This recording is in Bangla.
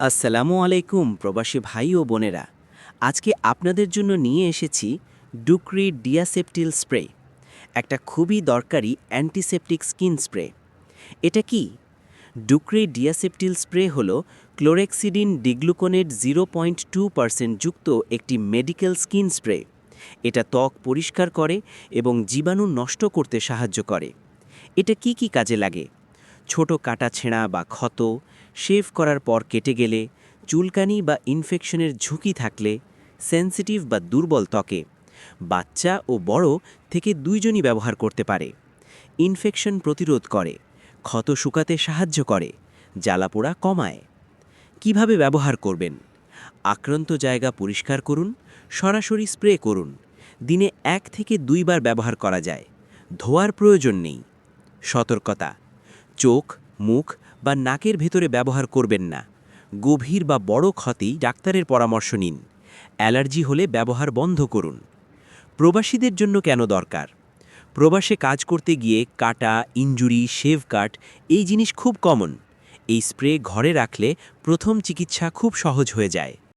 আসসালামু আলাইকুম, প্রবাসী ভাই ও বোনেরা। আজকে আপনাদের জন্য নিয়ে এসেছি ডুক্রি ডিয়াসেপটিল স্প্রে, একটা খুবই দরকারি অ্যান্টিসেপটিক স্কিন স্প্রে। এটা কি? ডুক্রি ডিয়াসেপটিল স্প্রে হল chlorhexidine digluconate zero point two percent যুক্ত একটি মেডিকেল স্কিন স্প্রে। এটা ত্বক পরিষ্কার করে এবং জীবাণু নষ্ট করতে সাহায্য করে। এটা কি কি কাজে লাগে? ছোট কাটা ছেঁড়া বা ক্ষত শেভ করার পর কেটে গেলে, চুলকানি বা ইনফেকশনের ঝুঁকি থাকলে সেন্সিটিভ বা দুর্বল ত্বকে বাচ্চা ও বড় থেকে দুইজনই ব্যবহার করতে পারে। ইনফেকশন প্রতিরোধ করে, ক্ষত শুকাতে সাহায্য করে, জ্বালাপোড়া কমায়। কীভাবে ব্যবহার করবেন? আক্রান্ত জায়গা পরিষ্কার করুন, সরাসরি স্প্রে করুন, দিনে এক থেকে দুইবার ব্যবহার করা যায়, ধোয়ার প্রয়োজন নেই। সতর্কতা চোখ, মুখ বা নাকের ভেতরে ব্যবহার করবেন না। গভীর বা বড় ক্ষতি ডাক্তারের পরামর্শ নিন। অ্যালার্জি হলে ব্যবহার বন্ধ করুন। প্রবাসীদের জন্য কেন দরকার? প্রবাসে কাজ করতে গিয়ে কাটা, ইনজুরি শেভ কাট এই জিনিস খুব কমন। এই স্প্রে ঘরে রাখলে প্রথম চিকিৎসা খুব সহজ হয়ে যায়।